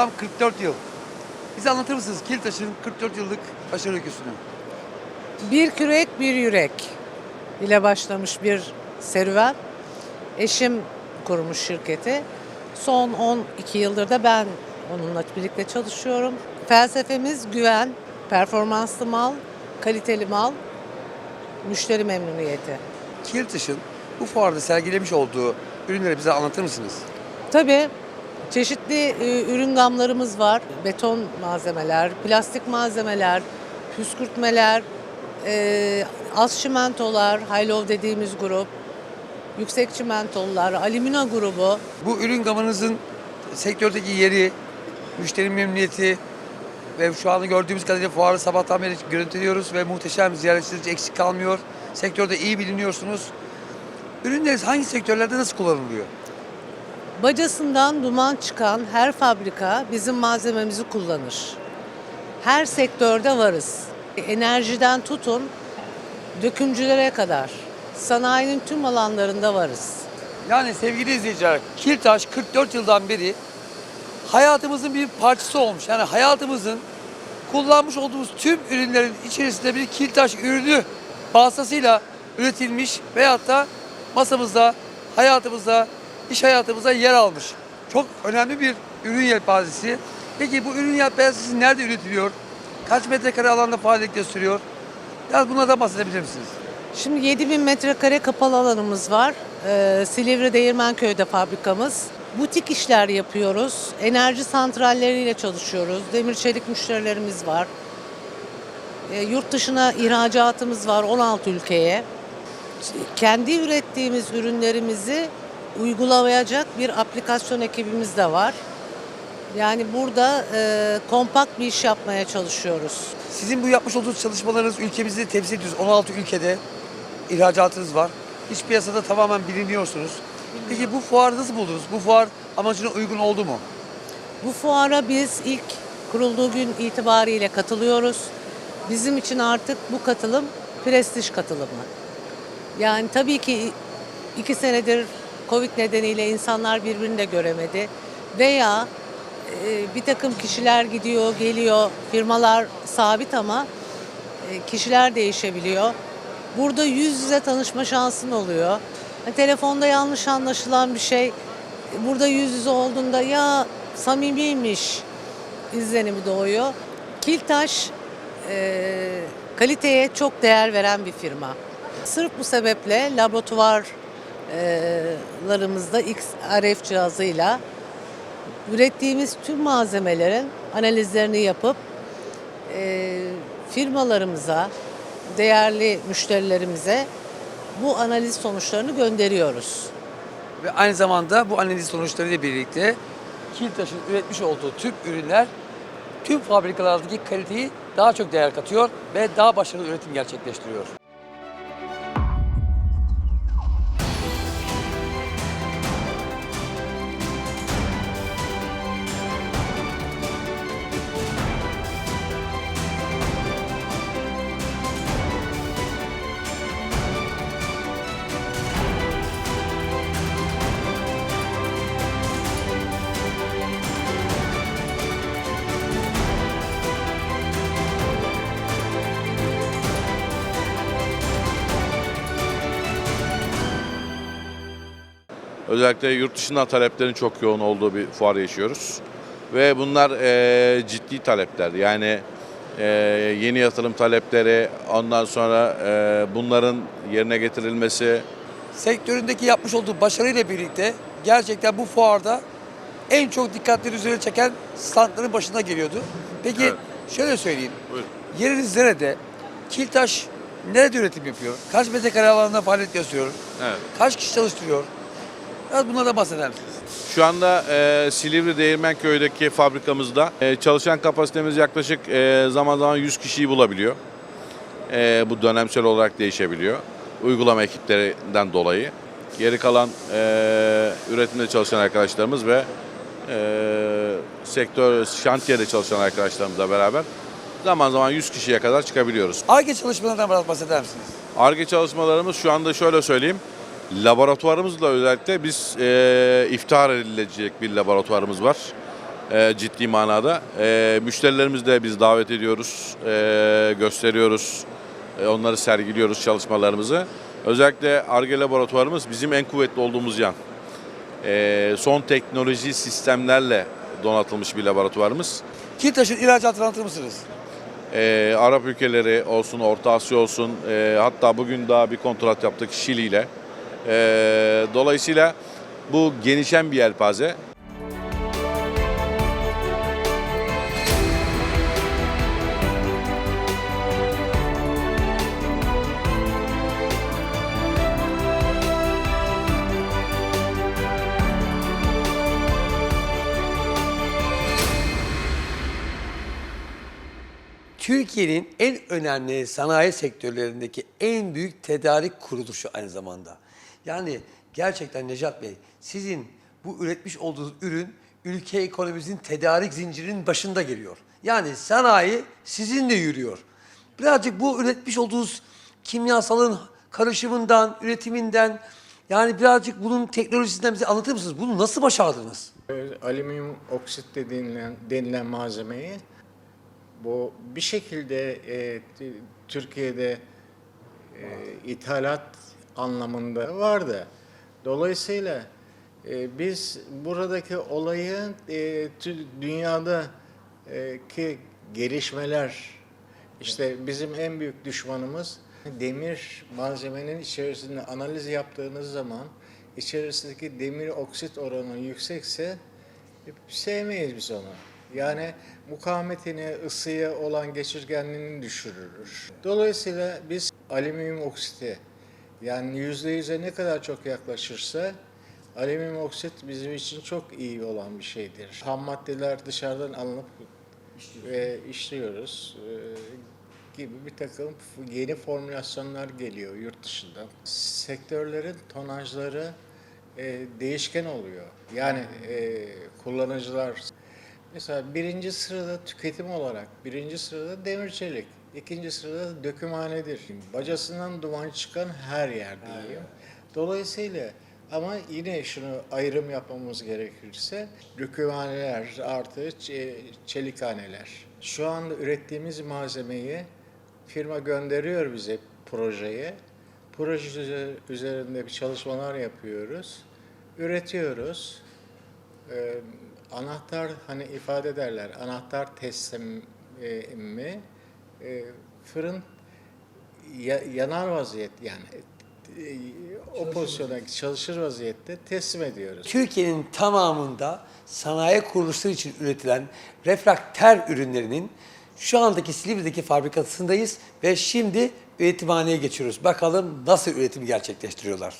tam 44 yıl. Bize anlatır mısınız Kiltaş'ın 44 yıllık başarı öyküsünü? Bir kürek bir yürek ile başlamış bir serüven. Eşim kurmuş şirketi. Son 12 yıldır da ben onunla birlikte çalışıyorum. Felsefemiz güven, performanslı mal, kaliteli mal, müşteri memnuniyeti. Kiltaş'ın bu fuarda sergilemiş olduğu ürünleri bize anlatır mısınız? Tabii çeşitli e, ürün gamlarımız var. Beton malzemeler, plastik malzemeler, püskürtmeler, e, az çimentolar, high low dediğimiz grup, yüksek çimentolar, alümina grubu. Bu ürün gamınızın sektördeki yeri, müşteri memnuniyeti ve şu anda gördüğümüz kadarıyla fuarı sabahtan beri görüntülüyoruz ve muhteşem ziyaretçiler hiç eksik kalmıyor. Sektörde iyi biliniyorsunuz. Ürünleriniz hangi sektörlerde nasıl kullanılıyor? Bacasından duman çıkan her fabrika bizim malzememizi kullanır. Her sektörde varız. Enerjiden tutun dökümcülere kadar sanayinin tüm alanlarında varız. Yani sevgili izleyiciler, Kiltaş 44 yıldan beri hayatımızın bir parçası olmuş. Yani hayatımızın kullanmış olduğumuz tüm ürünlerin içerisinde bir Kiltaş ürünü vasıtasıyla üretilmiş veyahut da masamızda, hayatımızda, iş hayatımızda yer almış. Çok önemli bir ürün yelpazesi. Peki bu ürün yelpazesi nerede üretiliyor? Kaç metrekare alanda faaliyet gösteriyor? Biraz bunlardan bahsedebilir misiniz? Şimdi 7000 metrekare kapalı alanımız var. Ee, Silivri Değirmenköy'de fabrikamız. Butik işler yapıyoruz. Enerji santralleriyle çalışıyoruz. Demir çelik müşterilerimiz var. Ee, yurt dışına ihracatımız var 16 ülkeye. Kendi ürettiğimiz ürünlerimizi uygulayacak bir aplikasyon ekibimiz de var. Yani burada e, kompakt bir iş yapmaya çalışıyoruz. Sizin bu yapmış olduğunuz çalışmalarınız ülkemizi temsil ediyorsunuz. 16 ülkede ihracatınız var. İç piyasada tamamen biliniyorsunuz. Peki bu fuarı nasıl buldunuz? Bu fuar amacına uygun oldu mu? Bu fuara biz ilk kurulduğu gün itibariyle katılıyoruz. Bizim için artık bu katılım prestij katılımı. Yani tabii ki iki senedir Covid nedeniyle insanlar birbirini de göremedi. Veya e, bir takım kişiler gidiyor, geliyor, firmalar sabit ama e, kişiler değişebiliyor. Burada yüz yüze tanışma şansın oluyor. Hani telefonda yanlış anlaşılan bir şey burada yüz yüze olduğunda ya samimiymiş izlenimi doğuyor. Kiltaş e, kaliteye çok değer veren bir firma. Sırf bu sebeple laboratuvarlarımızda XRF cihazıyla ürettiğimiz tüm malzemelerin analizlerini yapıp e, firmalarımıza, değerli müşterilerimize bu analiz sonuçlarını gönderiyoruz. Ve aynı zamanda bu analiz sonuçlarıyla birlikte Kiltaş'ın üretmiş olduğu tüm ürünler tüm fabrikalardaki kaliteyi daha çok değer katıyor ve daha başarılı üretim gerçekleştiriyor. Özellikle yurt dışından taleplerin çok yoğun olduğu bir fuar yaşıyoruz. Ve bunlar eee, ciddi talepler. Yani eee, yeni yatırım talepleri, ondan sonra eee, bunların yerine getirilmesi. Sektöründeki yapmış olduğu başarıyla birlikte gerçekten bu fuarda en çok dikkatleri üzerine çeken standların başına geliyordu. Peki Evet. şöyle söyleyeyim. Buyurun. Yeriniz nerede? Kiltaş nerede üretim yapıyor? Kaç metrekare alanında faaliyet gösteriyor? Evet. Kaç kişi çalıştırıyor? Biraz bunlardan bahseder misiniz? Şu anda eee, Silivri Değirmenköy'deki fabrikamızda eee, çalışan kapasitemiz yaklaşık eee, zaman zaman 100 kişiyi bulabiliyor. Eee, bu dönemsel olarak değişebiliyor. Uygulama ekiplerinden dolayı. Geri kalan eee, üretimde çalışan arkadaşlarımız ve eee, sektör şantiyede çalışan arkadaşlarımızla beraber zaman zaman 100 kişiye kadar çıkabiliyoruz. ARGE çalışmalarından biraz bahseder misiniz? ARGE çalışmalarımız şu anda şöyle söyleyeyim. Laboratuvarımızla özellikle biz e, iftihar edilecek bir laboratuvarımız var. e, ciddi manada. E, müşterilerimizi de biz davet ediyoruz, e, gösteriyoruz, e, onları sergiliyoruz çalışmalarımızı. Özellikle ARGE laboratuvarımız bizim en kuvvetli olduğumuz yan. E, son teknoloji sistemlerle donatılmış bir laboratuvarımız. Kilit taşın ihracatını anlatır mısınız? Ee, Arap ülkeleri olsun, Orta Asya olsun, ee, hatta bugün daha bir kontrat yaptık Şili ile. Ee, dolayısıyla bu genişen bir yelpaze. Türkiye'nin en önemli sanayi sektörlerindeki en büyük tedarik kuruluşu aynı zamanda. Yani gerçekten Necat Bey sizin bu üretmiş olduğunuz ürün ülke ekonomimizin tedarik zincirinin başında geliyor. Yani sanayi sizinle yürüyor. Birazcık bu üretmiş olduğunuz kimyasalın karışımından, üretiminden yani birazcık bunun teknolojisinden bize anlatır mısınız? Bunu nasıl başardınız? Ee, Alüminyum oksit de denilen, denilen malzemeyi bu bir şekilde e, Türkiye'de e, ithalat anlamında vardı. Dolayısıyla e, biz buradaki olayı e, dünyada e, ki gelişmeler işte bizim en büyük düşmanımız demir malzemenin içerisinde analiz yaptığınız zaman içerisindeki demir oksit oranı yüksekse sevmeyiz biz onu. Yani mukavemetini, ısıya olan geçirgenliğini düşürür. Dolayısıyla biz alüminyum oksiti yani yüzde yüze ne kadar çok yaklaşırsa alüminyum oksit bizim için çok iyi olan bir şeydir. Ham maddeler dışarıdan alınıp ve işliyoruz gibi bir takım yeni formülasyonlar geliyor yurt dışından. Sektörlerin tonajları e, değişken oluyor. Yani e, kullanıcılar mesela birinci sırada tüketim olarak birinci sırada demir çelik. ikinci sırada dökümhanedir. Bacasından duman çıkan her yer diyeyim. Dolayısıyla ama yine şunu ayrım yapmamız gerekirse dökümhaneler artı çe- çelikhaneler. Şu anda ürettiğimiz malzemeyi firma gönderiyor bize projeye. Proje üze- üzerinde bir çalışmalar yapıyoruz. Üretiyoruz. Ee, anahtar hani ifade ederler anahtar teslim e, mi e, fırın ya- yanar vaziyet yani e, o pozisyona çalışır vaziyette teslim ediyoruz. Türkiye'nin tamamında sanayi kuruluşları için üretilen refrakter ürünlerinin şu andaki Silivri'deki fabrikasındayız ve şimdi üretimhaneye geçiyoruz. Bakalım nasıl üretim gerçekleştiriyorlar.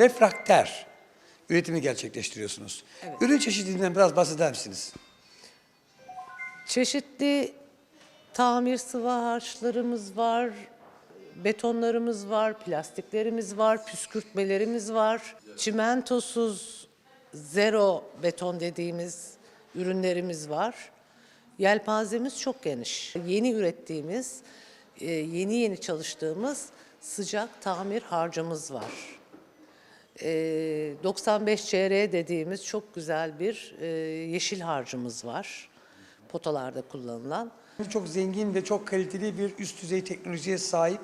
Refrakter üretimi gerçekleştiriyorsunuz. Ürün çeşitliliğinden biraz bahseder misiniz? Çeşitli tamir sıvı harçlarımız var, betonlarımız var, plastiklerimiz var, püskürtmelerimiz var. Çimentosuz zero beton dediğimiz ürünlerimiz var. Yelpazemiz çok geniş. Yeni ürettiğimiz, e, yeni yeni çalıştığımız sıcak tamir harcımız var. E, 95 CR dediğimiz çok güzel bir yeşil harcımız var. Potalarda kullanılan. Çok zengin ve çok kaliteli bir üst düzey teknolojiye sahip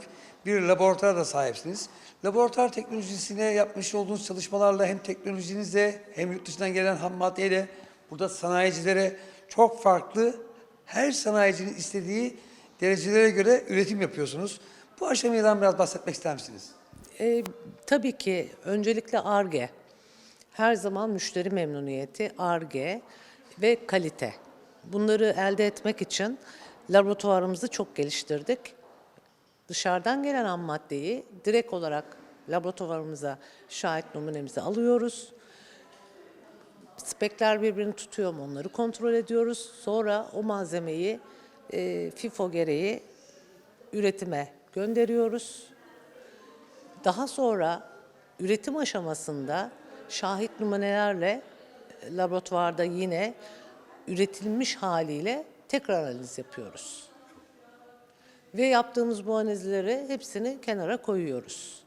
bir laboratuvara da sahipsiniz. Laboratuvar teknolojisine yapmış olduğunuz çalışmalarla hem teknolojinizle hem yurt dışından gelen ham maddeyle burada sanayicilere çok farklı her sanayicinin istediği derecelere göre üretim yapıyorsunuz. Bu aşamadan biraz bahsetmek ister misiniz? E, tabii ki öncelikle ARGE. Her zaman müşteri memnuniyeti, ARGE ve kalite. Bunları elde etmek için laboratuvarımızı çok geliştirdik. Dışarıdan gelen ham maddeyi direkt olarak laboratuvarımıza şahit numunemize alıyoruz. Spekler birbirini tutuyor mu onları kontrol ediyoruz. Sonra o malzemeyi e, FIFO gereği üretime gönderiyoruz. Daha sonra üretim aşamasında şahit numunelerle laboratuvarda yine üretilmiş haliyle tekrar analiz yapıyoruz. Ve yaptığımız bu analizleri hepsini kenara koyuyoruz.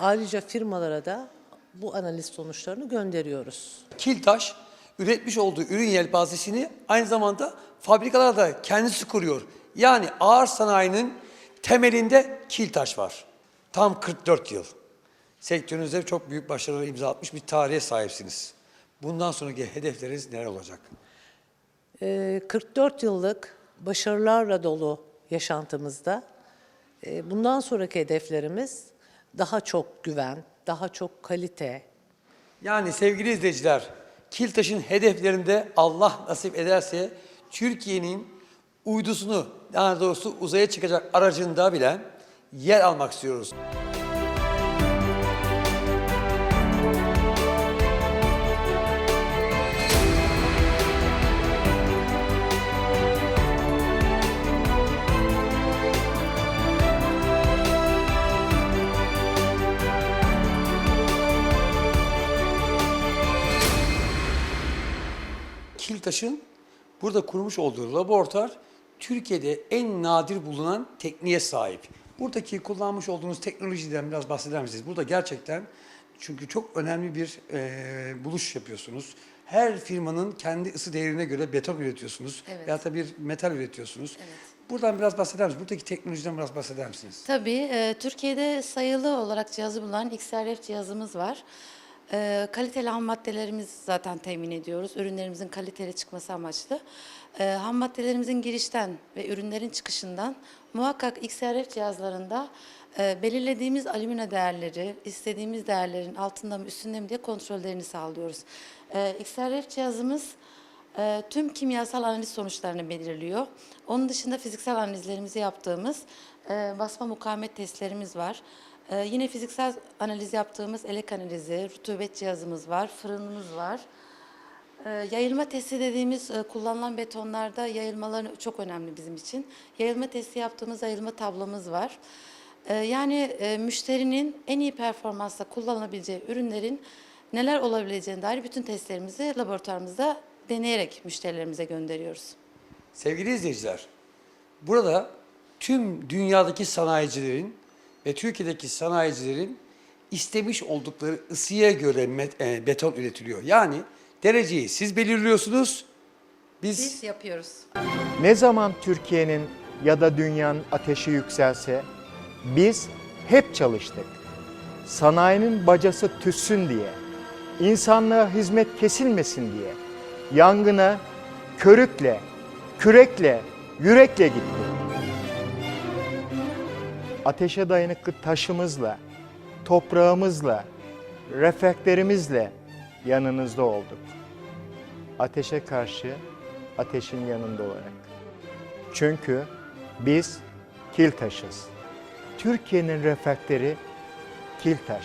Ayrıca firmalara da bu analiz sonuçlarını gönderiyoruz. Kiltaş üretmiş olduğu ürün yelpazesini aynı zamanda fabrikalarda da kendisi kuruyor. Yani ağır sanayinin temelinde Kiltaş var. Tam 44 yıl. Sektörünüzde çok büyük başarılar imza atmış bir tarihe sahipsiniz. Bundan sonraki hedefleriniz neler olacak? Ee, 44 yıllık başarılarla dolu yaşantımızda e, bundan sonraki hedeflerimiz daha çok güven, daha çok kalite, Yani sevgili izleyiciler, Kiltaş'ın hedeflerinde Allah nasip ederse Türkiye'nin uydusunu, daha doğrusu uzaya çıkacak aracında bile yer almak istiyoruz. Kiltaş'ın burada kurmuş olduğu laboratuvar Türkiye'de en nadir bulunan tekniğe sahip. Buradaki kullanmış olduğunuz teknolojiden biraz bahseder misiniz? Burada gerçekten çünkü çok önemli bir e, buluş yapıyorsunuz. Her firmanın kendi ısı değerine göre beton üretiyorsunuz. Evet. Veyahut da bir metal üretiyorsunuz. Buradan biraz bahseder misiniz? Buradaki teknolojiden biraz bahseder misiniz? Tabii e, Türkiye'de sayılı olarak cihazı bulunan XRF cihazımız var. E, kaliteli ham maddelerimiz zaten temin ediyoruz. Ürünlerimizin kaliteli çıkması amaçlı. E, ham maddelerimizin girişten ve ürünlerin çıkışından muhakkak XRF cihazlarında e, belirlediğimiz alümina değerleri, istediğimiz değerlerin altında mı üstünde mi diye kontrollerini sağlıyoruz. E, XRF cihazımız e, tüm kimyasal analiz sonuçlarını belirliyor. Onun dışında fiziksel analizlerimizi yaptığımız e, basma mukavemet testlerimiz var. E, yine fiziksel analiz yaptığımız elek analizi, rutubet cihazımız var, fırınımız var. E, yayılma testi dediğimiz e, kullanılan betonlarda yayılmaları çok önemli bizim için. Yayılma testi yaptığımız yayılma tablomuz var. E, yani e, müşterinin en iyi performansla kullanılabileceği ürünlerin neler olabileceğine dair bütün testlerimizi laboratuvarımızda deneyerek müşterilerimize gönderiyoruz. Sevgili izleyiciler, burada tüm dünyadaki sanayicilerin ve Türkiye'deki sanayicilerin istemiş oldukları ısıya göre met- e, beton üretiliyor. Yani dereceyi siz belirliyorsunuz, biz, Biz yapıyoruz. Ne zaman Türkiye'nin ya da dünyanın ateşi yükselse biz hep çalıştık. Sanayinin bacası tütsün diye, insanlığa hizmet kesilmesin diye yangına körükle, kürekle, yürekle gittik. Ateşe dayanıklı taşımızla, toprağımızla, reflektlerimizle yanınızda olduk. Ateşe karşı ateşin yanında olarak. Çünkü biz Kiltaş'ız. Türkiye'nin reflektleri Kiltaş.